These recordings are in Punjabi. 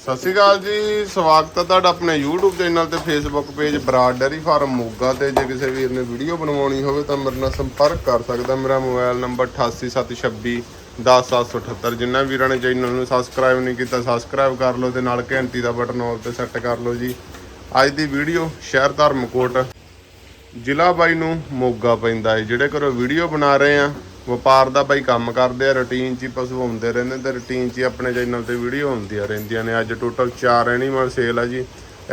ਸਤਿ ਸ਼੍ਰੀ ਅਕਾਲ ਜੀ, ਸਵਾਗਤ ਹੈ ਤੁਹਾਡਾ ਆਪਣੇ YouTube ਚੈਨਲ ਤੇ Facebook page Brar dairy farm Moga ਤੇ। ਜੇ ਕਿਸੇ ਵੀਰ ਨੇ ਵੀਡੀਓ ਬਣਵਾਉਣੀ ਹੋਵੇ ਤਾਂ ਮੇਰੇ ਨਾਲ ਸੰਪਰਕ ਕਰ ਸਕਦਾ। ਮੇਰਾ ਮੋਬਾਈਲ ਨੰਬਰ 8876 10778 ਜਿਨ੍ਹਾਂ ਵੀਰਾਂ ਨੇ ਚੈਨਲ ਨੂੰ ਸਬਸਕ੍ਰਾਈਬ ਨਹੀਂ ਕੀਤਾ ਸਬਸਕ੍ਰਾਈਬ ਕਰ ਲਓ ਤੇ ਨਾਲ ਘੰਟੀ ਦਾ ਬਟਨ ਆਲ ਤੇ ਸੈੱਟ ਕਰ ਲਓ ਜੀ। ਅੱਜ ਦੀ ਵੀਡੀਓ ਸ਼ਹਿਰ ਧਰਮਕੋਟ ਜ਼ਿਲ੍ਹਾ ਬਾਈ ਨੂੰ ਮੋਗਾ ਪੈਂਦਾ ਹੈ। ਜਿਹੜੇ ਘਰੋਂ ਵੀਡੀਓ ਬਣਾ ਰਹੇ ਆ ਵਪਾਰ ਦਾ ਬਾਈ ਕੰਮ ਕਰਦੇ ਆ ਰੁਟੀਨ 'ਚ ਹੀ ਪਸ਼ੂ ਆਉਂਦੇ ਰਹਿੰਦੇ ਤੇ ਰੁਟੀਨ 'ਚ ਹੀ ਆਪਣੇ ਚੈਨਲ ਤੇ ਵੀਡੀਓ ਆਉਂਦੀਆਂ ਰਹਿੰਦੀਆਂ ਨੇ। ਅੱਜ ਟੋਟਲ 4 ਐਨੀਮਲ ਸੇਲ ਆ ਜੀ।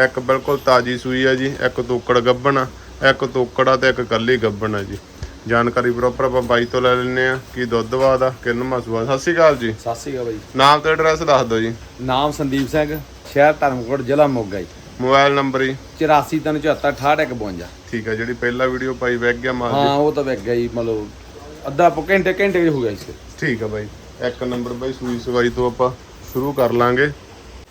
ਇੱਕ ਬਿਲਕੁਲ ਤਾਜੀ ਸੂਈ ਆ ਜੀ ਇੱਕ ਤੋਕੜ ਗੱਬਣ ਆ ਇੱਕ ਤੋਕੜਾ ਤੇ ਇੱਕ ਕੱਲੀ ਗੱਬਣ ਆ ਜੀ। ਜਾਣਕਾਰੀ ਪ੍ਰੋਪਰ ਆਪਾਂ ਬਾਈ ਤੋਂ ਲੈ ਲੈਂਦੇ ਆ। ਕੀ ਦੁੱਧ ਬਾਦ ਆ ਕਿੰਨ ਮਸੂਆ ਸਤਿ ਸ਼੍ਰੀ ਅਕਾਲ ਜੀ। ਸਤਿ ਸ਼੍ਰੀ ਅਕਾਲ ਬਾਈ। ਨਾਮ ਤੇ ਐਡਰੈਸ ਦੱਸ ਦਿਓ ਜੀ। ਨਾਮ ਸੰਦੀਪ ਸਿੰਘ ਸ਼ਹਿਰ ਧਰਮਕੋਟ ਜ਼ਿਲ੍ਹਾ ਮੋਗਾ ਜੀ। ਮੋਬਾਈਲ ਨੰਬਰ ਜੀ। 8437746852 ਠੀਕ ਆ ਜਿਹੜੀ ਪਹਿਲਾ ਵੀਡੀਓ ਪਾਈ ਵੈਗ ਗਿਆ ਮਾਰ ਹਾਂ ਉਹ ਤਾਂ ਵਿਕ ਗਿਆ ਜੀ ਮਤਲਬ ਅੱਧਾ ਪ- ਘੰਟੇ ਘੰਟੇ ਵਿੱਚ ਹੋ ਗਿਆ ਇਸ ਠੀਕ ਆ ਬਾਈ। ਇੱਕ ਨੰਬਰ ਬਾਈ ਸੂਈ ਸਵਾਈ ਤੋਂ ਆਪਾਂ ਸ਼ੁਰੂ ਕਰ ਲਾਂਗੇ।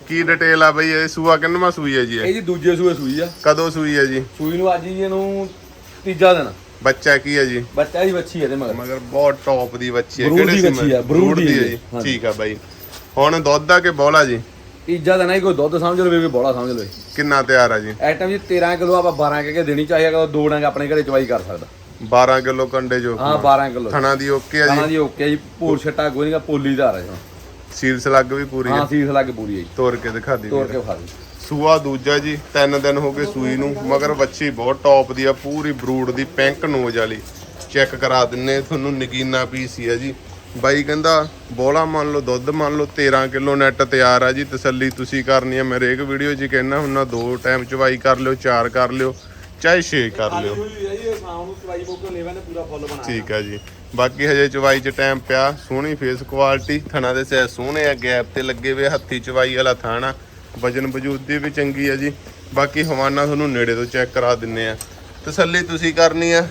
ਕੀ ਡਿਟੇਲ ਆ ਬਾਈ ਇਹ ਸੂਆ ਕਿੰਨਵਾਂ ਸੂਈ ਹੈ ਜੀ ਇਹ? ਇਹ ਜੀ ਦੂਜੇ ਸੂਏ ਸੂਈ ਆ। ਕਦੋਂ ਸੂਈ ਹੈ ਜੀ? ਸੂਈ ਨੂੰ ਅੱਜ ਜੀ ਇਹਨੂੰ ਤੀਜਾ ਦਿਨ। ਬੱਚਾ ਕੀ ਹੈ ਜੀ? ਬੱਚਾ ਹੀ ਬੱਚੀ ਇਹਦੇ ਮਗਰ। ਮਗਰ ਬਹੁਤ ਟੌਪ ਦੀ ਬੱਚੀ ਹੈ ਬਰੂਡ ਦੀ ਆ, ਬਰੂਡ ਬਰੂਡ ਦੀ ਹੈ ਹੈ ਜੀ। ਹਾਂਜੀ। ਠੀਕ ਆ ਬਾਈ। ਹੁਣ ਦੁੱਧ ਆ ਕੇ ਬੋਲਾ ਜੀ? ਤੀਜਾ ਦਿਨ ਹੈ ਕੋਈ ਦੁੱਧ ਸਮਝ ਲਵੇ ਕੋਈ ਬੋਲਾ ਸਮਝ ਲਵੇ। ਕਿੰਨਾ ਤਿਆਰ ਆ ਜੀ? ਐਟਮ ਜੀ 13 ਕਿਲੋ ਆਪਾਂ 12 ਕਹਿ ਕੇ ਦੇਣੀ ਚਾਹੀਏ ਅਗਰ ਦੋ ਡੰਗ ਆਪਣੇ ਘਰੇ ਚਵਾਈ ਕਰ ਸਕਦਾ। 12 ਕਿਲੋ ਕੰਡੇ ਜੋ ਹਾਂ 12 ਕਿਲੋ। ਥਣਾ ਦੀ ਓਕੇ ਆ ਜੀ। ਜੀ ਓਕੇ ਜੀ। ਪੂਰ ਛੱਟਾ ਕੋਈ ਨਹੀਂਗਾ ਪੋਲੀ ਦਾ ਆ ਰਿਹਾ। ਸੀਲਸ ਲੱਗ ਵੀ ਪੂਰੀ ਹਾਂ ਹੈ। ਸੀਸ ਲੱਗ ਪੂਰੀ ਹੈ ਜੀ। ਤੋੜ ਕੇ ਦਿਖਾ ਦੀ ਤੋੜ ਕੇ ਖਾ ਲਈ ਸੂਆ ਦੂਜਾ ਜੀ ਤਿੰਨ ਦਿਨ ਹੋ ਗਏ ਸੂਈ ਨੂੰ ਮਗਰ ਬੱਚੀ ਬਹੁਤ ਟੌਪ ਦੀ ਆ ਪੂਰੀ ਬਰੂਡ ਦੀ ਪਿੰਕ ਨੋਜ ਵਾਲੀ। ਚੈੱਕ ਕਰਾ ਦਿੰਨੇ ਤੁਹਾਨੂੰ ਨਗੀਨਾ ਪੀਸ ਹੀ ਆ ਜੀ। ਬਾਈ ਕਹਿੰਦਾ ਬੋਲਾ ਮੰਨ ਲਓ ਦੁੱਧ ਮੰਨ ਲਓ 13 ਕਿਲੋ ਨੈਟ ਤਿਆਰ ਆ ਜੀ। ਤਸੱਲੀ ਤੁਸੀਂ ਕਰਨੀ ਆ ਮੈਂ ਹਰੇਕ ਵੀਡੀਓ 'ਚ ਕਹਿਣਾ ਹੁੰਨਾ ਦੋ ਟਾਈਮ ਚਵਾਈ ਕਰ ਲਿਓ ਚਾਰ ਕਰ ਲਿਓ। ਚਾਹੇ ਛੇ ਕਰ ਲਿਓ। ਸ਼ਾਮ ਨੂੰ ਚਵਾਈ ਬੋਕੋ ਲੈਵਨ ਨੇ ਪੂਰਾ ਫੁੱਲ ਬਣਾ ਠੀਕ ਆ ਜੀ। ਬਾਕੀ ਹਜੇ ਚਵਾਈ 'ਚ ਟਾਈਮ ਪਿਆ ਸੋਹਣੀ ਫੇਸ ਕੁਆਲਿਟੀ ਥਣਾ ਦੇ ਸੈ ਸੋਹਣੇ ਆ ਗੈਪ ਤੇ ਲੱਗੇ ਵੇ ਹੱਥੀ ਚਵਾਈ ਵਾਲਾ ਥਾਣਾ ਵਜਨ ਵਜੂਦ ਦੀ ਵੀ ਚੰਗੀ ਆ ਜੀ। ਬਾਕੀ ਹਵਾਨਾ ਤੁਹਾਨੂੰ ਨੇੜੇ ਤੋਂ ਚੈੱਕ ਕਰਾ ਦਿੰਨੇ ਆ। ਤਸੱਲੀ ਤੁਸੀਂ ਕਰਨੀ ਆ।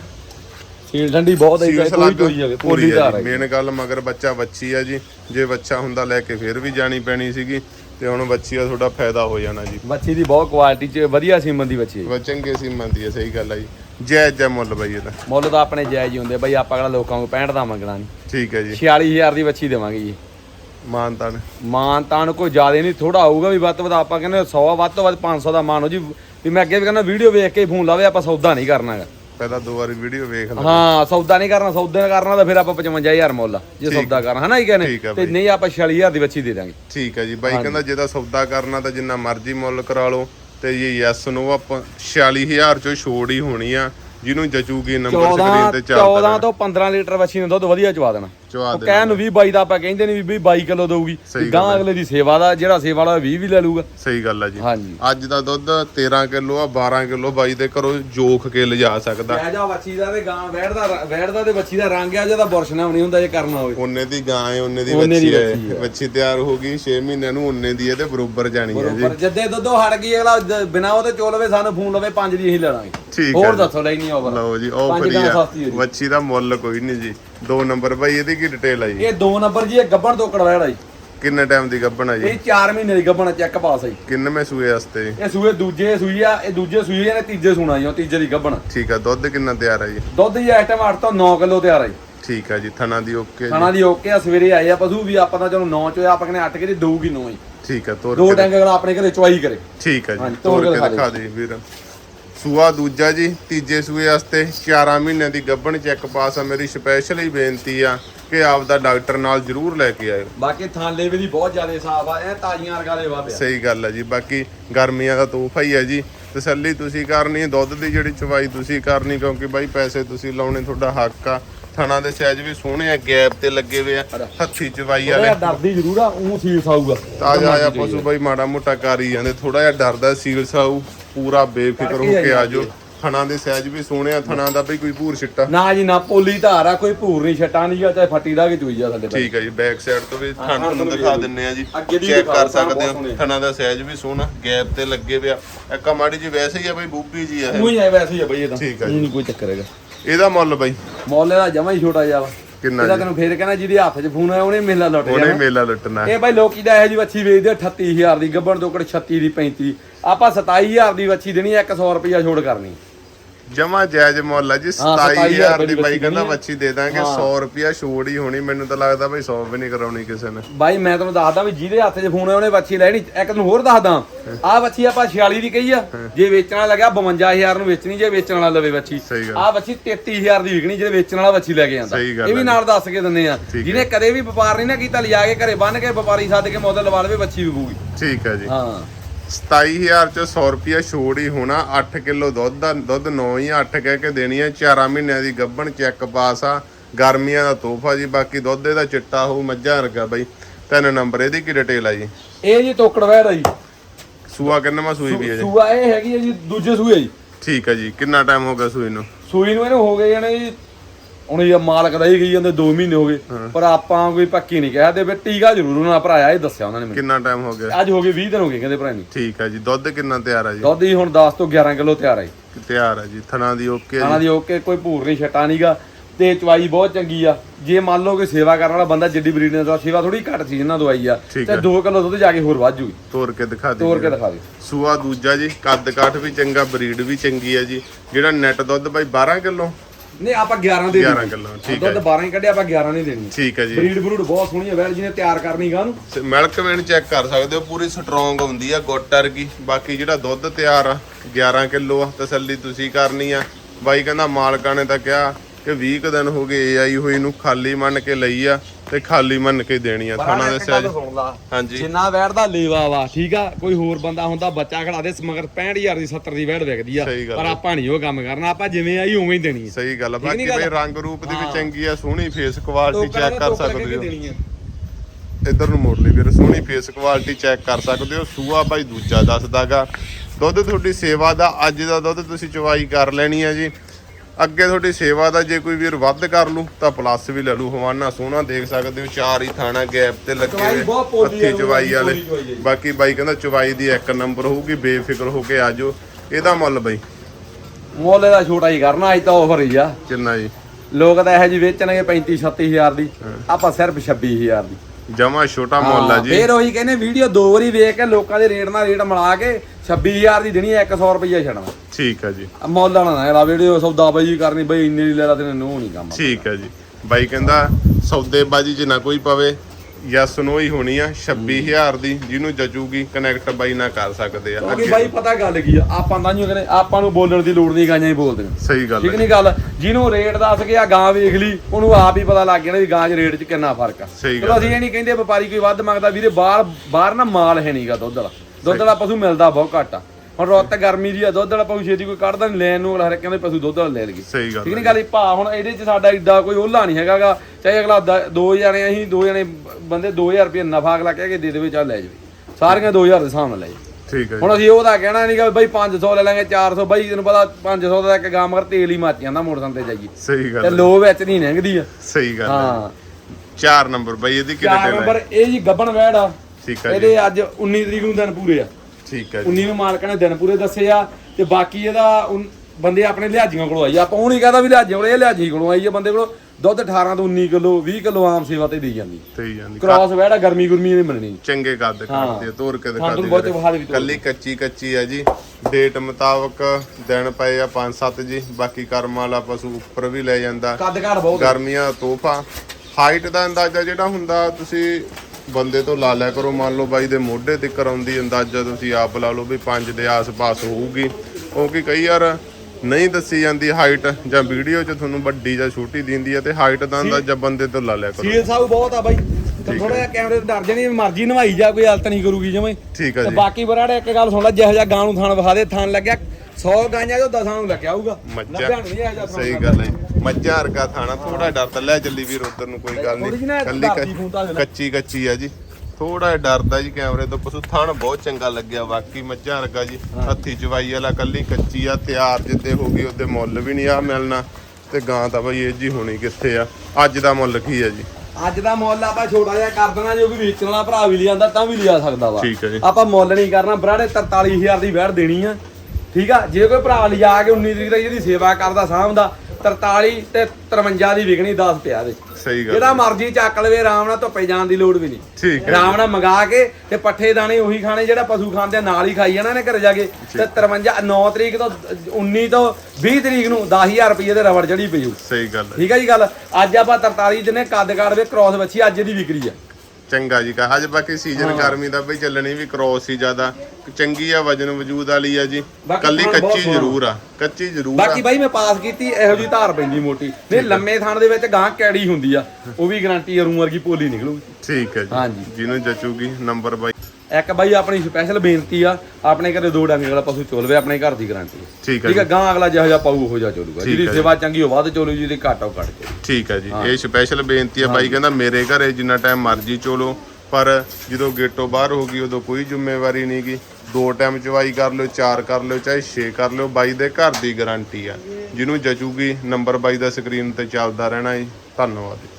ਸੀਲ ਠੰਡੀ ਬਹੁਤ ਹੈ ਸੀਰੀਅਸ ਕੋਈ ਕੋਈ ਜਗ੍ਹਾ ਪੂਰੀ ਮੇਨ ਗੱਲ ਮਗਰ ਬੱਚਾ ਬੱਚੀ ਆ ਜੀ। ਜੇ ਬੱਚਾ ਹੁੰਦਾ ਲੈ ਕੇ ਫਿਰ ਵੀ ਜਾਣੀ ਪੈਣੀ ਸੀਗੀ। ਤੇ ਹੁਣ ਬੱਚੀ ਆ ਤੁਹਾਡਾ ਫਾਇਦਾ ਹੋ ਜਾਣਾ ਜੀ। ਬੱਚੀ ਦੀ ਬਹੁਤ ਕੁਆਲਿਟੀ ਚ ਵਧੀਆ ਸੀਮਨ ਦੀ ਬੱਚੀ ਹੈ ਚੰਗੇ ਸੀ ਮੰਦੀ ਆ ਸਹੀ ਗੱਲ ਆ ਜੀ। ਜੈ ਜੈ ਮੁੱਲ ਬਈ ਇਹਦਾ। ਮੁੱਲ ਤਾਂ ਆਪਣੇ ਜਾਇਜ਼ ਹੀ ਹੁੰਦੇ ਬਈ ਆਪਾਂ ਕਿਹੜਾ ਲੋਕਾਂ ਨੂੰ 65 ਦਾ ਮੰਗਣਾ ਨਹੀਂ। ਠੀਕ ਹੈ ਜੀ। 46000 ਦੀ ਬੱਚੀ ਦੇਵਾਂਗੇ ਜੀ। ਮਾਨਤਾਨ ਮਾਨ ਤਾਨ ਕੋਈ ਜ਼ਿਆਦਾ ਨਹੀਂ ਥੋੜਾ ਆਊਗਾ ਵੀ ਵੱਧ ਤੋਂ ਵੱਧ ਆਪਾਂ ਕਹਿੰਦੇ 100 ਵੱਧ ਤੋਂ ਵੱਧ 500 ਦਾ ਮਾਨ ਹੋ ਜੀ। ਵੀ ਮੈਂ ਅੱਗੇ ਵੀ ਕਹਿੰਦਾ ਵੀਡੀਓ ਵੇਖ ਕੇ ਫੋਨ ਲਾਵੇ ਆਪਾਂ ਸੌਦਾ ਨਹੀਂ ਕਰਨਾਗਾ। ਪਹਿਲਾਂ ਦੋ ਵਾਰੀ ਵੀਡੀਓ ਵੇਖ ਲਓ ਹਾਂ ਸੌਦਾ ਨਹੀਂ ਕਰਨਾ ਸੌਦਾ ਕਰਨਾ ਤਾਂ ਫਿਰ ਆਪਾਂ 55000 ਮੁੱਲ ਜੇ ਸੌਦਾ ਕਰਨਾ ਹਨਾ ਹੀ ਠੀਕ ਆ ਕਹਿੰਦੇ। ਤੇ ਨਹੀਂ ਆਪਾਂ 46000 ਦੀ ਬੱਚੀ ਦੇ ਦਾਂਗੇ ਠੀਕ ਹੈ ਜੀ ਬਾਈ ਕਹਿੰਦਾ ਜੇ ਤਾਂ ਸੌਦਾ ਕਰਨਾ ਤਾਂ ਜਿੰਨਾ ਮਰਜ਼ੀ ਮੁੱਲ ਕਰਾ ਲਓ। ਤੇ ਇਹ ਯੈਸ ਨੂੰ ਆਪਾਂ 46000 ਚੋਂ ਛੋੜ ਹੀ ਹੋਣੀ ਆ। ਜਿਹਨੂੰ ਜਚੂਗੀ ਨੰਬਰ ਸਕਰੀਨ 14 ਤੇ ਚੱਲਦਾ 14 ਤੋਂ 15 ਲੀਟਰ ਬੱਚੀ ਨੂੰ ਦੁੱਧ ਵਧੀਆ ਚਵਾ ਦੇਣਾ। ਚਵਾ ਉਹ ਕਹਿਣ ਨੂੰ 20 22 ਦਾ ਆਪਾਂ ਕਹਿੰਦੇ ਨਹੀਂ ਵੀ 22 ਕਿਲੋ ਦਊਗੀ। ਸਹੀ ਗਾਂ। ਅਗਲੇ ਦੀ ਸੇਵਾ ਦਾ ਜਿਹੜਾ ਸੇਵਾ ਵਾਲਾ 20 ਵੀ ਲੈ ਲੂਗਾ ਸਹੀ ਗੱਲ ਆ ਜੀ। ਹਾਂਜੀ। ਅੱਜ ਦਾ ਦੁੱਧ 13 ਕਿਲੋ ਆ 12 ਕਿਲੋ ਬਾਈ ਦੇ ਘਰੋਂ ਜੋਖ ਕੇ ਲਿਜਾ ਸਕਦਾ। ਲੈ ਜਾ ਬੱਚੀ ਦਾ ਤੇ ਗਾਂ ਵੈੜਦਾ ਵੈੜਦਾ ਤੇ ਬੱਚੀ ਦਾ ਰੰਗ ਆ ਜਿਹਦਾ ਬੁਰਸ਼ ਨਾ ਨਹੀਂ ਹੁੰਦਾ ਜੇ ਕਰਨਾ ਹੋਵੇ। ਉਹਨੇ ਦੀ ਗਾਂ ਹੈ ਉਹਨੇ ਦੀ ਉਹਨੇ ਦੀ ਬੱਚੀ ਬੱਚੀ ਹੈ। ਬੱਚੀ ਤਿਆਰ ਹੋ ਗਈ 6 ਮਹੀਨਿਆਂ ਨੂੰ ਉਹਨੇ ਦੀ ਤੇ ਬਰੋਬਰ ਜਾਣੀ ਹੈ ਜੀ। ਪਰ ਜੱਦੇ ਦੁੱਧੋਂ ਹਟ ਗਈ ਅਗਲਾ ਬਿਨਾਂ ਉਹਦੇ ਚੋਲਵੇ ਸਾਨੂੰ ਫੋਨ ਲਵੇ ਪੰਜ ਦੀ ਅਸੀਂ ਲੈਣਾਗੇ ਠੀਕ ਹੈ ਹੋਰ ਜੀ। ਦੱਸੋ ਲੈਣੀ ਓਵਰ ਲਓ ਜੀ ਉਹ ਪੰਜ ਫਰੀ ਗਾਂ ਆ ਸਸਤੀ ਹੋ ਜੀ। ਬੱਚੀ ਦਾ ਮੁੱਲ ਕੋਈ ਨਹੀਂ ਜੀ। ਦੋ ਨੰਬਰ ਬਾਈ ਇਹਦੀ ਕੀ ਡਿਟੇਲ ਆ ਜੀ? ਇਹ ਦੋ ਨੰਬਰ ਜੀ ਇਹ ਗੱਬਣ ਤੋਂ ਕੜਵਾੜਾ ਜੀ। ਕਿੰਨੇ ਟਾਈਮ ਦੀ ਗੱਭਣ ਆ ਜੀ? ਇਹ 4 ਮਹੀਨੇ ਦੀ ਗੱਬਣ ਚੈੱਕ ਪਾਸ ਆ ਜੀ ਕਿੰਨਵੇਂ ਸੂਏ ਵਾਸਤੇ? ਇਹ ਸੂਏ ਦੂਜੇ ਸੂਈ ਆ ਇਹ ਦੂਜੇ ਸੂਈ ਆ ਨੇ ਤੀਜੇ ਸੂਣਾ ਜੀ ਉਹ ਤੀਜੇ ਦੀ ਗੱਬਣ ਠੀਕ ਆ ਦੁੱਧ ਕਿੰਨਾ ਤਿਆਰ ਆ ਜੀ? ਦੁੱਧ ਜੀ ਆਈਟਮ 8 ਤੋਂ 9 ਕਿਲੋ ਤਿਆਰ ਆ ਜੀ। ਠੀਕ ਆ ਜੀ ਥਣਾ ਦੀ ਓਕੇ ਜੀ। ਖਾਣਾ ਦੀ ਓਕੇ ਆ ਸਵੇਰੇ ਆਏ ਆ ਪਸ਼ੂ ਵੀ ਆਪਾਂ ਤਾਂ ਚਲੋ 9 ਚ ਆਪਾਂ ਕਹਿੰਦੇ 8 ਕੇ ਦੀ ਦਊਗੀ 9 ਜੀ ਠੀਕ ਆ ਤੋਰ ਦੋ ਕੇ ਡੰਗ ਅਗਲਾ ਆਪਣੇ ਘਰੇ ਚਵਾਈ ਕਰੇ। ਠੀਕ ਆ ਜੀ ਹਾਂਜੀ, ਤੋਰ ਕੇ ਦਿਖਾ ਦੇ ਵੀਰ। ਸੂਆ ਦੂਜਾ ਜੀ ਤੀਜੇ ਸੂਏ ਵਾਸਤੇ 11 ਮਹੀਨਿਆਂ ਦੀ ਗੱਭਣ ਚੈੱਕ ਪਾਸ ਆ। ਮੇਰੀ ਸਪੈਸ਼ਲ ਹੀ ਬੇਨਤੀ ਆ ਕਿ ਆਪਦਾ ਡਾਕਟਰ ਨਾਲ ਜ਼ਰੂਰ ਲੈ ਕੇ ਆਇਓ। ਬਾਕੀ ਥਾਂ ਲੇਵੇ ਦੀ ਬਹੁਤ ਜ਼ਿਆਦਾ ਹਿਸਾਬ ਆ ਇਹ ਤਾਜ਼ੀਆਂ ਵਰਗਾ ਦੇ ਵਾਪਿਆ ਸਹੀ ਗੱਲ ਹੈ ਜੀ ਬਾਕੀ ਗਰਮੀਆਂ ਦਾ ਤੋਹਫਾ ਹੀ ਹੈ ਜੀ। ਤਸੱਲੀ ਤੁਸੀਂ ਕਰਨੀ ਹੈ ਦੁੱਧ ਦੀ ਜਿਹੜੀ ਚਵਾਈ ਤੁਸੀਂ ਕਰਨੀ ਕਿਉਂਕਿ ਬਾਈ ਪੈਸੇ ਤੁਸੀਂ ਲਾਉਣੇ ਤੁਹਾਡਾ ਹੱਕ ਆ। ਥਣਾ ਦੇ ਸਾਈਜ਼ ਵੀ ਸੋਹਣੇ ਆ ਗੈਪ ਤੇ ਲੱਗੇ ਹੋਏ ਆ ਹੱਥੀ ਚਵਾਈ ਵਾਲੇ। ਡਰਦੀ ਜ਼ਰੂਰ ਆ ਉਹ ਸੀਸ ਆਊਗਾ। ਤਾਜ਼ਾ ਆਇਆ ਪਸ਼ੂ ਬਾਈ ਮਾੜਾ ਮੋਟਾ ਕਰ ਹੀ ਜਾਂਦੇ ਥੋੜਾ ਜਿਹਾ ਡਰਦਾ ਸੀਲਸ ਆਊ। ਪੂਰਾ ਬੇਫਿਕਰ ਹੋ ਕੇ ਆਜੋ। ਥਣਾ ਦੇ ਸਾਈਜ਼ ਵੀ ਸੋਹਣੇ ਆ ਥਣਾ ਦਾ ਬਈ ਕੋਈ ਭੂਰ ਛਿੱਟਾ। ਨਾ ਜੀ ਨਾ ਪੋਲੀ ਧਾਰ ਆ ਕੋਈ ਭੂਰ ਨਹੀਂ ਛਟਾਂ ਨਹੀਂ ਆ ਚਾਹੇ ਫੱਟੀ ਦਾ ਕਿ ਚੂਈ ਆ ਸਾਡੇ ਠੀਕ ਹੈ ਜੀ ਬੈਕ ਸਾਈਡ ਤੋਂ ਵੀ ਥਣ ਤੁਹਾਨੂੰ ਦਿਖਾ ਵੀ ਦਿੰਨੇ ਆ ਜੀ। ਚੈੱਕ ਕਰ ਸਕਦੇ ਹੋ। ਥਣਾ ਦਾ ਸਾਈਜ਼ ਵੀ ਸੋਹਣਾ ਗੈਪ ਤੇ ਲੱਗੇ ਪਿਆ। ਇੱਕ ਮਾੜੀ ਜੀ ਵੈਸੇ ਹੀ ਆ ਬਈ ਬੂਬੀ ਜੀ ਆ ਇਹ। ਉਹ ਐ ਵੈਸੇ ਹੀ ਆ ਬਈ ਇਹ ਤਾਂ। ਠੀਕ ਆ ਨਹੀਂ ਕੋਈ ਚੱਕਰ ਹੈਗਾ। ਇਹਦਾ ਮੁੱਲ ਬਾਈ। ਮੌਲੇ ਦਾ ਜਮਾ ਹੀ ਛੋਟਾ ਜਿਹਾ ਵਾ। ਕਿੰਨਾ ਇਹਦਾ ਜੀ? ਤੈਨੂੰ ਫੇਰ ਕਹਿੰਦਾ ਜਿਹਦੇ ਹੱਥ 'ਚ ਫੋਨ ਆਇਆ ਉਹਨੇ ਮੇਲਾ ਲੁੱਟ ਉਹਨੇ ਜਾਣਾ। ਮੇਲਾ ਲੁੱਟਣਾ। ਇਹ ਬਾਈ ਲੋਕੀ ਦਾ ਇਹ ਜੀ ਵੱਛੀ ਵੇਚਦੇ ਆ 38000 ਦੀ ਗੱਬਣ ਤੋਂ 36 ਦੀ 35 ਆਪਾਂ 27000 ਦੀ ਵੱਛੀ ਦੇਣੀ ਆ 100 ਰੁਪਿਆ ਛੋੜ ਕਰਨੀ। ਜਮਾ ਜਾਇਜ਼ ਮੁੱਲ ਆ ਜੀ ਹਾਂ, 27000 ਦੀ ਬਾਈ ਕਹਿੰਦਾ ਆ। ਬੱਚੀ ਦੇ ਦਾਂਗੇ 100 ਰੁਪਿਆ ਛੋੜ ਹੀ ਹੋਣੀ ਮੈਨੂੰ ਤਾਂ ਲੱਗਦਾ ਬਾਈ 100 ਵੀ ਨਹੀਂ ਕਰਾਉਣੀ ਕਿਸੇ ਨੇ। ਬਾਈ ਮੈਂ ਤੁਹਾਨੂੰ ਦੱਸਦਾ ਵੀ ਜਿਹਦੇ ਹੱਥ 'ਚ ਫੋਨ ਹੈ ਉਹਨੇ ਬੱਚੀ ਲੈਣੀ। ਇੱਕ ਤੁਹਾਨੂੰ ਹੋਰ ਦੱਸਦਾ ਆਹ ਬੱਚੀ ਆਪਾਂ 46 ਦੀ ਕਹੀ ਆ ਜੇ ਵੇਚਣ ਵਾਲਾ ਲੱਗਿਆ 52000 ਨੂੰ ਵੇਚਣੀ ਜੇ ਵੇਚਣ ਵਾਲਾ ਲਵੇ ਬੱਚੀ। ਆਹ ਬੱਚੀ 33000 ਦੀ ਵਿਕਣੀ ਜੇ ਵੇਚਣ ਵਾਲਾ ਬੱਚੀ ਲੈ ਕੇ ਗੱਲ ਇਹ ਵੀ ਨਾਲ ਦੱਸ ਕੇ ਦਿੰਦੇ ਆ। ਜਿਹਨੇ ਕਦੇ ਵੀ ਵਪਾਰ ਨਹੀਂ ਨਾ ਕੀਤਾ ਲਿਆ ਕੇ ਘਰੇ ਬੰਨ ਕੇ ਵਪਾਰੀ ਸੱਦ ਕੇ ਮੁੱਲ ਲਵਾ ਲਵੇ ਬੱਚੀ ਵਿਕੂਗੀ। ਠੀਕ ਹੈ ਜੀ। ਹਾਂ। 27000 ਚ 100 ਰੁਪਿਆ ਛੋੜ ਹੀ ਹੋਣਾ 8 ਕਿਲੋ ਦੁੱਧ ਦਾ ਦੁੱਧ 9 ਹੀ 8 ਕਹਿ ਕੇ ਦੇਣੀ ਹੈ 4 ਮਹੀਨਿਆਂ ਦੀ ਗੱਭਣ ਚੈੱਕ ਪਾਸ ਆ ਗਰਮੀਆਂ ਦਾ ਤੋਹਫਾ ਜੀ ਬਾਕੀ ਦੁੱਧ ਇਹਦਾ ਚਿੱਟਾ ਹੋਊ ਮੱਝਾਂ ਵਰਗਾ ਬਾਈ। ਤਿੰਨ ਨੰਬਰ ਇਹਦੀ ਕੀ ਡਿਟੇਲ ਆ ਜੀ? ਇਹ ਜੀ ਤੋਕੜ ਵੈੜ ਆ ਜੀ। ਸੂਆ ਕਿੰਨਵਾਂ ਸੂਈ ਵੀ ਹੈ ਜੀ? ਸੂਆ ਇਹ ਹੈਗੀ ਹੈ ਜੀ ਦੂਜੇ ਸੂਏ ਜੀ। ਠੀਕ ਹੈ ਜੀ ਕਿੰਨਾ ਟਾਈਮ ਹੋ ਗਿਆ ਸੂਈ ਨੂੰ? ਸੂਈ ਨੂੰ ਇਹਨੂੰ ਹੋ ਗਏ ਜਾਣੇ ਜੀ ਹੁਣ ਇਹ ਮਾਲਕ ਦਾ ਹੀ ਗਈ ਜਾਂਦੇ 2 ਮਹੀਨੇ ਹੋ ਗਏ ਪਰ ਆਪਾਂ ਕੋਈ ਪੱਕੀ ਨਹੀਂ ਕਹਿ ਦੇ ਵੀ ਟੀਕਾ ਜ਼ਰੂਰ ਉਹਨਾਂ ਭਰਾਇਆ ਇਹ ਦੱਸਿਆ ਉਹਨਾਂ ਨੇ ਮੈਨੂੰ। ਕਿੰਨਾ ਟਾਈਮ ਹੋ ਗਿਆ? ਅੱਜ ਹੋ ਗਏ 20 ਦਿਨ ਹੋ ਗਏ ਕਹਿੰਦੇ ਭਰਾ ਨੂੰ ਠੀਕ ਹੈ ਜੀ ਦੁੱਧ ਕਿੰਨਾ ਤਿਆਰ ਆ ਜੀ? ਦੁੱਧ ਹੀ ਹੁਣ 10 ਤੋਂ 11 ਕਿਲੋ ਤਿਆਰ ਹੈ ਤਿਆਰ ਆ ਜੀ ਥਣਾ ਦੀ ਓਕੇ ਖਾਣਾ ਦੀ ਓਕੇ ਕੋਈ ਭੂਰ ਨਹੀਂ ਛਟਾ ਨਹੀਂਗਾ। ਤੇ ਚਵਾਈ ਬਹੁਤ ਚੰਗੀ ਆ। ਜੇ ਮੰਨ ਲਓ ਕਿ ਸੇਵਾ ਕਰਨ ਵਾਲਾ ਬੰਦਾ ਜਿੱਡੀ ਬਰੀਡ ਦਾ ਸੇਵਾ ਥੋੜੀ ਘੱਟ ਸੀ ਇਹਨਾਂ ਦਵਾਈ ਆ। ਤੇ ਹੈ। 2 ਕਿਲੋ ਦੁੱਧ ਜਾ ਕੇ ਹੋਰ ਵੱਧ ਜੂਗੀ। ਤੋੜ ਕੇ ਦਿਖਾ ਦੇ ਤੋੜ ਕੇ ਦਿਖਾ ਦੇ ਸੂਆ ਦੂਜਾ ਜੀ ਕੱਦ ਕਾਠ ਵੀ ਚੰਗਾ ਬਰੀਡ ਵੀ ਚੰਗੀ ਹੈ ਜੀ। ਜਿਹੜਾ ਨੈਟ ਦੁੱਧ ਬਾਈ 12 ਕਿਲੋ? ਨਹੀਂ ਆਪਾਂ 11 ਦੇ 11 ਕਿਲੋ ਠੀਕ ਹੈ ਦੁੱਧ 12 ਹੀ ਕੱਢਿਆ ਆਪਾਂ 11 ਨਹੀਂ ਦੇਣੀ। ਠੀਕ ਹੈ ਜੀ। ਬਰੀਡ ਬਰੂਡ ਬਹੁਤ ਸੋਹਣੀ ਹੈ ਵੈਲ ਜਿਹਨੇ ਤਿਆਰ ਕਰਨੀ ਗਾ ਨੂੰ ਮਿਲਕ ਵੇਨ ਚੈੱਕ ਕਰ ਸਕਦੇ ਹੋ ਪੂਰੀ ਸਟਰੋਂਗ ਹੁੰਦੀ ਆ ਗੁੱਟ ਵਰਗੀ। ਬਾਕੀ ਜਿਹੜਾ ਦੁੱਧ ਤਿਆਰ ਆ 11 ਕਿਲੋ ਆ ਤਸੱਲੀ ਤੁਸੀਂ ਕਰਨੀ ਆ। ਬਾਈ ਕਹਿੰਦਾ ਮਾਲਕਾਂ ਨੇ ਤਾਂ ਕਿਹਾ ਕਿ 20 ਕੁ ਦਿਨ ਹੋ ਗਏ ਆਈ ਹੋਈ ਨੂੰ ਖਾਲੀ ਮੰਨ ਕੇ ਲਈ ਆ। ਤੇ ਖਾਲੀ ਮੰਨ ਕੇ ਦੇਣੀ ਆ ਥਾਣਾ ਦੱਸਿਆ ਜੀ ਹਾਂਜੀ। ਜਿੰਨਾ ਵੈੜ ਦਾ ਲੇਵਾ ਵਾ ਠੀਕ ਆ? ਕੋਈ ਹੋਰ ਬੰਦਾ ਹੁੰਦਾ ਬੱਚਾ ਖੜਾ ਦੇ ਮਗਰ 65000 ਦੀ 70 ਦੀ ਵੈੜ ਵਿਕਦੀ ਆ। ਪਰ ਆਪਾਂ ਨਹੀਂ ਉਹ ਕੰਮ ਕਰਨਾ ਆਪਾਂ ਜਿਵੇਂ ਆਈ ਉਵੇਂ ਹੀ ਦੇਣੀ ਆ। ਸਹੀ ਗੱਲ ਆ। ਬਾਕੀ? ਬਈ ਰੰਗ ਰੂਪ ਦੀ ਵੀ ਚੰਗੀ ਆ ਸੋਹਣੀ ਫੇਸ ਕੁਆਲਿਟੀ ਚੈੱਕ ਕਰ ਸਕਦੇ ਹੋ। ਆ। ਇੱਧਰ ਨੂੰ ਮੋੜ ਲਈ ਵੀਰ ਸੋਹਣੀ ਫੇਸ ਕੁਆਲਿਟੀ ਚੈੱਕ ਕਰ ਸਕਦੇ ਹੋ। ਸੂਆ ਭਾਈ ਦੂਜਾ ਦੱਸਦਾਗਾ। ਦੁੱਧ ਤੁਹਾਡੀ ਸੇਵਾ ਦਾ ਅੱਜ ਦਾ ਦੁੱਧ ਤੁਸੀਂ ਚਵਾਈ ਕਰ ਲੈਣੀ ਹੈ ਜੀ। ਅੱਗੇ ਤੁਹਾਡੀ ਸੇਵਾ ਦਾ ਜੇ ਕੋਈ ਵੀਰ ਵੱਧ ਕਰ ਲੂ ਤਾਂ ਪਲੱਸ ਵੀ ਲੈ ਲੂ ਹਵਾਨਾ ਸੋਹਣਾ ਦੇਖ ਸਕਦੇ ਹੋ ਚਾਰ ਹੀ ਥਾਣਾ ਗੈਪ ਤੇ ਲੱਗੇ ਹੋਏ ਹੱਥੀ ਚਵਾਈ ਵਾਲੇ। ਬਾਕੀ ਬਾਈ ਕਹਿੰਦਾ ਚਵਾਈ ਦੀ ਇੱਕ ਨੰਬਰ ਹੋਊਗੀ ਬੇਫਿਕਰ ਹੋ ਕੇ ਆਜੋ ਇਹਦਾ ਮੁੱਲ ਬਈ? ਮੁੱਲ ਦਾ ਛੋਟਾ ਹੀ ਕਰਨਾ ਅੱਜ ਤਾਂ ਆਫਰ ਹੀ ਆ। ਕਿੰਨਾ ਜੀ? ਲੋਕ ਤਾਂ ਇਹੋ ਜੀ ਵੇਚਣਗੇ 35 37000 ਦੀ। ਆਪਾਂ ਸਿਰਫ 26000 ਦੀ। ਜਮਾ ਛੋਟਾ ਮੁੱਲ ਆ ਜੀ। ਫੇਰ ਉਹੀ ਕਹਿੰਦੇ ਵੀਡੀਓ ਦੋ ਵਾਰੀ ਵੇਖ ਕੇ ਲੋਕਾਂ ਦੇ ਰੇਟ ਨਾਲ ਰੇਟ ਮਿਲਾ ਕੇ 26000 ਦੀ ਦੇਣੀ ਹੈ 100 ਰੁਪਈਆ ਛੱਡਣਾ। ਠੀਕ ਆ ਜੀ। ਆ ਮੁੱਲ ਨਾ ਨਾ ਵੀਡੀਓ ਸੌਦਾ ਬਾਈ ਕਰਨੀ ਬਈ ਇੰਨੇ ਦੀ ਲੈ ਲਾ ਤੇ ਨੂੰ ਨਹੀਂ ਕੰਮ ਠੀਕ ਹੈ ਜੀ। ਬਾਈ ਕਹਿੰਦਾ ਸੌਦੇਬਾਜੀ 'ਚ ਨਾ ਕੋਈ ਪਵੇ ਨੋ ਹੀ ਹੋਣੀ ਆ 26000 ਦੀ ਜਿਹਨੂੰ ਜਚੂਗੀ ਕਨੈਕਟ ਬਾਈ ਨਾਲ ਕਰ ਸਕਦੇ ਆ। ਕਿਉਂਕਿ ਬਾਈ ਪਤਾ ਗੱਲ ਕੀ ਆ ਆਪਾਂ ਤਾਂ ਨਹੀਂ ਕਹਿੰਦੇ ਆਪਾਂ ਨੂੰ ਬੋਲਣ ਦੀ ਲੋੜ ਨਹੀਂ ਗਾਈਆਂ ਹੀ ਬੋਲਦੇ ਸਹੀ ਗੱਲ ਠੀਕ ਹੈ ਨਹੀਂ ਗੱਲ? ਜਿਹਨੂੰ ਰੇਟ ਦੱਸ ਗਿਆ ਗਾਂ ਵੇਖ ਲਈ ਉਹਨੂੰ ਆਪ ਹੀ ਪਤਾ ਲੱਗ ਜਾਣਾ ਵੀ ਗਾਂ 'ਚ ਰੇਟ 'ਚ ਕਿੰਨਾ ਫ਼ਰਕ ਆ। ਸਹੀ ਗੱਲ ਅਸੀਂ ਇਹ ਨਹੀਂ ਕਹਿੰਦੇ ਵਪਾਰੀ ਕੋਈ ਵੱਧ ਮੰਗਦਾ ਵੀਰੇ ਬਾਹਰ ਬਾਹਰ ਨਾ ਮਾਲ ਹੈ ਨਹੀਂਗਾ ਦੁੱਧ ਵਾਲਾ। ਦੁੱਧ ਵਾਲਾ ਪਸ਼ੂ ਮਿਲਦਾ ਬਹੁਤ ਘੱਟ ਆ। ਹੁਣ ਰੁੱਤ ਗਰਮੀ ਦੀ ਆ ਦੁੱਧ ਵਾਲਾ ਪਸ਼ੂ ਛੇਤੀ ਕੋਈ ਕੱਢਦਾ ਨਹੀਂ ਲੈਣ ਨੂੰ ਅਗਲਾ ਹਰ ਕਹਿੰਦੇ ਪਸ਼ੂ ਦੁੱਧ ਵਾਲਾ ਲੈ ਸਹੀ ਗੱਲ ਠੀਕ ਨਹੀਂ ਗੱਲ ਭਾ ਹੁਣ ਇਹਦੇ 'ਚ ਸਾਡਾ ਏਡਾ ਕੋਈ ਓਲਾ ਨਹੀਂ ਹੈਗਾਗਾ ਚਾਹੇ ਅਗਲਾ ਦ- ਜਣੇ ਅਸੀਂ ਦੋ ਜਣੇ ਬੰਦੇ 2000 ਰੁਪਏ ਨਫਾ ਅਗਲਾ ਕਹਿ ਕੇ ਦੇ ਦੇਵੇ ਚੱਲ ਲੈ ਜਾਵੇ। ਸਾਰੀਆਂ 2000 ਦੇ ਹਿਸਾਬ ਨਾਲ ਲੈ ਜਾਵੇ ਠੀਕ ਹੈ ਹੁਣ ਅਸੀਂ ਉਹਦਾ ਕਹਿਣਾ ਨਹੀਂਗਾ ਬਈ 500 ਲੈ ਲਾਂਗੇ 400 ਬਈ ਤੈਨੂੰ ਪਤਾ 500 ਦਾ ਇੱਕ ਗਾਂ ਮਗਰ ਤੇਲ ਹੀ ਮੱਚ ਜਾਂਦਾ ਮੋਟਰਸਾਈਕਲ ਤੇ ਜਾਈਏ। ਸਹੀ ਤੇ ਗੱਲ ਹੈ ਲੋ ਵਿੱਚ ਨਹੀਂ ਲੰਘਦੀ ਆ। ਸਹੀ ਗੱਲ ਹੈ ਹਾਂ। 4 ਨੰਬਰ ਬਾਈ ਇਹਦੀ ਕੀ ਚਾਰ ਡਿਟੇਲ ਹੈ ਨੰਬਰ ਇਹ ਜੀ ਗੱਬਣ ਵੈੜ ਆ। ਠੀਕ ਹੈ ਜੀ। ਇਹਦੇ ਅੱਜ 19 ਤਰੀਕ ਨੂੰ ਦਿਨ ਪੂਰੇ ਆ। ਠੀਕ ਹੈ ਜੀ। 19 ਨੂੰ ਮਾਲਕਾਂ ਨੇ ਦਿਨ ਪੂਰੇ ਦੱਸੇ ਆ ਤੇ ਬਾਕੀ ਇਹਦਾ ਉਨ- ਬੰਦੇ ਆਪਣੇ ਲਿਹਾਜੀਆਂ ਕੋਲੋਂ ਆਈ ਆ। ਆਪਾਂ ਉਹ ਨਹੀਂ ਕਹਦਾ ਵੀ ਲਿਹਾਜੀਆਂ ਕੋਲ ਇਹ ਲਿਹਾਜੀ ਕੋਲੋਂ ਆਈ ਆ ਬੰਦੇ ਕੋਲੋਂ। ਦੁੱਧ 18 ਤੋਂ 19 ਕਿਲੋ 20 ਕਿਲੋ ਆਮ ਸੇਵਾ ਤੇ ਦੇਈ ਜਾਂਦੀ। ਸਹੀ ਜਾਂਦੀ। ਕ੍ਰਾਸ ਵੈੜ ਆ ਗਰਮੀ ਗੁਰਮੀ ਨਹੀਂ ਮੰਨਣੀ ਚੰਗੇ ਕੱਦ ਕੱਢਦੇ ਆ, ਤੋਰ ਕੇ ਦਿਖਾ ਹਾਂ, ਦੇ ਬਹੁਤ ਵੀਰੇ। ਵਿਖਾ ਦੇ ਵੀ ਤੋਰ। ਕੱਲੀ ਕੱਚੀ ਕੱਚੀ ਹੈ ਜੀ। ਡੇਟ ਮੁਤਾਬਕ ਦਿਨ ਪਏ ਆ 5-7 ਜੀ। ਬਾਕੀ ਕਰਮ ਵਾਲਾ ਪਸ਼ੂ ਉੱਪਰ ਵੀ ਲੈ ਜਾਂਦਾ। ਕੱਦ ਘਾੜ ਬਹੁਤ ਆ। ਗਰਮੀਆਂ ਤੋਹਫਾ। ਹਾਈਟ ਦਾ ਅੰਦਾਜ਼ਾ ਜਿਹੜਾ ਹੁੰਦਾ ਤੁਸੀਂ ਬੰਦੇ ਤੋਂ ਲਾ ਲਿਆ ਕਰੋ। ਮੰਨ ਲਓ ਬਾਈ ਦੇ ਮੋਢੇ ਤੇ ਕਰਾਉਂਦੀ ਅੰਦਾਜ਼ਾ ਤੁਸੀਂ ਆਪ ਲਾ ਲਓ ਵੀ 5 ਦੇ ਆਸ-ਪਾਸ ਹੋਊਗੀ। ਕਿਉਂਕਿ ਕਈ ਵਾਰ ਨਹੀਂ ਦੱਸੀ ਜਾਂਦੀ ਹਾਈਟ ਜਾਂ ਵੀਡੀਓ 'ਚ ਤੁਹਾਨੂੰ ਵੱਡੀ ਜਾਂ ਛੋਟੀ ਦਿੰਦੀ ਹੈ ਤੇ ਹਾਈਟ ਦਾ ਅੰਦਾਜ਼ਾ ਬੰਦੇ ਤੋਂ ਲਾ ਲਿਆ ਕਰੋ। ਸੀਲ ਸਾਹਿਬ ਬਹੁਤ ਆ ਬਾਈ। ਥੋੜਾ ਜਿਹਾ ਕੈਮਰੇ ਤੋਂ ਡਰ ਜਾਣੀ ਮਰਜ਼ੀ ਨਵਾਈ ਜਾ ਕੋਈ ਹਾਲਤ ਨਹੀਂ ਕਰੂਗੀ ਜਮੇ ਠੀਕ ਹੈ ਤੇ ਜੀ। ਬਾਕੀ ਬਰਾੜੇ ਇੱਕ ਗੱਲ ਸੁਣ ਲੈ ਜਿਹੋ ਜਿਹਾ ਗਾਂ ਨੂੰ ਥਾਣ ਵਿਖਾ ਦੇ ਥਾਣ ਲੱਗਿਆ 100 ਗਾਂਆਂ ਚੋਂ 10 ਨੂੰ ਲੱਗਿਆ ਹੋਊਗਾ। ਇਹੋ ਜਿਹਾ ਸਹੀ ਗੱਲ ਹੈ ਮੱਝਾਂ ਵਰਗਾ ਥਾਣਾ ਥੋੜਾ ਡਰ ਤਾਂ ਲੈ ਚੱਲੀ ਵੀਰ ਉਧਰ ਨੂੰ ਕੋਈ ਗੱਲ ਥੋੜ੍ਹੀ ਜਿਹੀ ਨਾ ਨਹੀਂ। ਕੱਲੀ ਧਰਤੀ ਕੱਚ-। ਕੱਚੀ ਕੱਚੀ ਆ ਜੀ। ਥੋੜਾ ਡਰਦਾ ਜੀ ਕੈਮਰੇ ਤੋਂ ਪਸ਼ੂ ਥਣ ਬਹੁਤ ਚੰਗਾ ਲੱਗਿਆ ਵਾਕਈ ਮੱਝਾਂ ਵਰਗਾ ਜੀ। ਹੱਥੀ ਚਵਾਈ ਵਾਲਾ ਕੱਲੀ ਕੱਚੀ ਆ ਤਿਆਰ ਜਿੱਦੇ ਹੋ ਗਈ ਉਹਦੇ ਮੁੱਲ ਵੀ ਨਹੀਂ ਆ ਮਿਲਣਾ। ਤੇ ਗਾਂ ਤਾਂ ਬਈ ਇਹ ਜੀ ਹੋਣੀ ਕਿੱਥੇ ਆ? ਅੱਜ ਦਾ ਮੁੱਲ ਕੀ ਆ ਜੀ? ਅੱਜ ਦਾ ਮੁੱਲ ਆਪਾਂ ਛੋਟਾ ਜਿਹਾ ਕਰ ਦੇਣਾ ਜੋ ਵੀ ਵੇਚਣ ਵਾਲਾ ਭਰਾ ਵੀ ਲਿਆਂਦਾ ਤਾਂ ਵੀ ਲਿਆ ਸਕਦਾ ਵਾ। ਠੀਕ ਹੈ ਜੀ। ਆਪਾਂ ਮੁੱਲ ਨਹੀਂ ਕਰਨਾ ਬਰਾੜੇ 43000 ਦੀ ਵੈੜ ਦੇਣੀ ਆ। ਠੀਕ ਆ? ਜੇ ਕੋਈ ਭਰਾ ਲਿਜਾ ਕੇ 19 ਤਰੀਕ ਤੱਕ ਜਿਹਦੀ ਸੇਵਾ ਕਰਦਾ ਸਾਂਭਦਾ 43 ਤੇ 53 ਦੀ ਵਿਕਣੀ 10 ਪਿਆ ਵਿੱਚ ਸਹੀ ਗੱਲ ਜਿਹੜਾ ਮਰਜ਼ੀ ਚੱਕ ਲਵੇ ਆਰਾਮ ਨਾਲ ਧੁੱਪੇ ਜਾਣ ਦੀ ਲੋੜ ਵੀ ਨਹੀਂ। ਠੀਕ ਹੈ। ਆਰਾਮ ਨਾਲ ਮੰਗਾ ਕੇ ਤੇ ਪੱਠੇ ਦਾਣੇ ਉਹੀ ਖਾਣੇ ਜਿਹੜਾ ਪਸ਼ੂ ਖਾਂਦੇ ਆ, ਨਾਲ ਹੀ ਖਾਈ ਜਾਣਾ ਨੇ ਘਰੇ ਜਾ ਕੇ। ਤੇ 53 9 ਤਰੀਕ ਤੋਂ 19 ਤੋਂ 20 ਤਰੀਕ ਨੂੰ 10000 ਰੁਪਏ ਦੇ ਰਬੜ ਜੜੀ ਪਈ ਹੋਊ ਸਹੀ ਗੱਲ ਹੈ। ਠੀਕ ਹੈ ਜੀ ਗੱਲ? ਅੱਜ ਆਪਾਂ 43 ਦਿਨੇ ਕੱਦ ਕਾੜਵੇ ਕ੍ਰੋਸ ਬੱਚੀ ਅੱਜ ਦੀ ਵਿਕਰੀ ਆ। ਚੰਗਾ ਜੀ ਕਾ ਅੱਜ ਬਾਕੀ ਸੀਜ਼ਨ ਗਰਮੀ ਦਾ ਬਈ ਚੱਲਣੀ ਵੀ ਕ੍ਰੋਸ ਹੀ ਜ਼ਿਆਦਾ। ਚੰਗੀ ਆ ਵਜਨ ਵਜੂਦ ਵਾਲੀ ਆ ਜੀ। ਬਾਕੀ ਕੱਲੀ ਬਹੁਤ ਕੱਚੀ ਸੋਹਣਾ। ਜ਼ਰੂਰ ਆ ਕੱਚੀ ਜ਼ਰੂਰ ਆ। ਬਾਕੀ ਬਾਈ ਮੈਂ ਪਾਸ ਕੀਤੀ ਇਹੋ ਜੀ ਧਾਰ ਪੈਂਦੀ ਮੋਟੀ। ਨਹੀਂ ਲੰਮੇ ਥਾਣ ਦੇ ਵਿੱਚ ਗਾਂ ਕੈੜੀ ਹੁੰਦੀ ਆ। ਉਹ ਵੀ ਗਾਰੰਟੀ ਅਰੂ ਵਰਗੀ ਪੋਲੀ ਨਿਕਲੂਗੀ। ਠੀਕ ਹੈ ਜੀ। ਹਾਂਜੀ। ਜਿਹਨੂੰ ਜਚੂਗੀ ਨੰਬਰ ਬਾਈ। ਇੱਕ ਬਾਈ ਆਪਣੀ ਸਪੈਸ਼ਲ ਬੇਨਤੀ ਆ ਆਪਣੇ ਘਰੇ ਦੋ ਡੰਗ ਵਾਲਾ ਪਸ਼ੂ ਚੋਲਵੇ ਆਪਣੇ ਘਰ ਦੀ ਗਾਰੰਟੀ ਠੀਕ ਹੈ ਠੀਕ ਹੈ ਜੀ। ਗਾਂ ਅਗਲਾ ਜਿਹੋ ਜਿਹਾ ਪਾਊ ਉਹੋ ਜਿਹਾ ਚੋਲੂਗਾ। ਠੀਕ ਜਿਹਦੀ ਹੈ ਸੇਵਾ ਚੰਗੀ ਉਹ ਵੱਧ ਚੋਲੂ ਜਿਹਦੀ ਘੱਟ ਉਹ ਘੱਟ ਚੋਲੂ। ਠੀਕ ਹੈ ਜੀ। ਇਹ ਸਪੈਸ਼ਲ ਬੇਨਤੀ ਆ ਬਾਈ ਕਹਿੰਦਾ ਮੇਰੇ ਘਰੇ ਜਿੰਨਾ ਟਾਈਮ ਮਰਜ਼ੀ ਚੋਲੋ ਪਰ ਜਦੋਂ ਗੇਟੋਂ ਬਾਹਰ ਹੋ ਗਈ ਉਦੋਂ ਕੋਈ ਜ਼ਿੰਮੇਵਾਰੀ ਨਹੀਂਗੀ ਦੋ ਟਾਈਮ ਚਵਾਈ ਕਰ ਲਿਓ, ਚਾਰ ਕਰ ਲਿਓ, ਚਾਹੇ ਛੇ ਕਰ ਲਿਓ, ਬਾਈ ਦੇ ਘਰ ਦੀ ਗਾਰੰਟੀ ਆ। ਜਿਹਨੂੰ ਜਚੂਗੀ, ਨੰਬਰ ਬਾਈ ਦਾ ਸਕਰੀਨ ਤੇ ਚੱਲਦਾ ਰਹਿਣਾ ਜੀ। ਧੰਨਵਾਦ ਜੀ।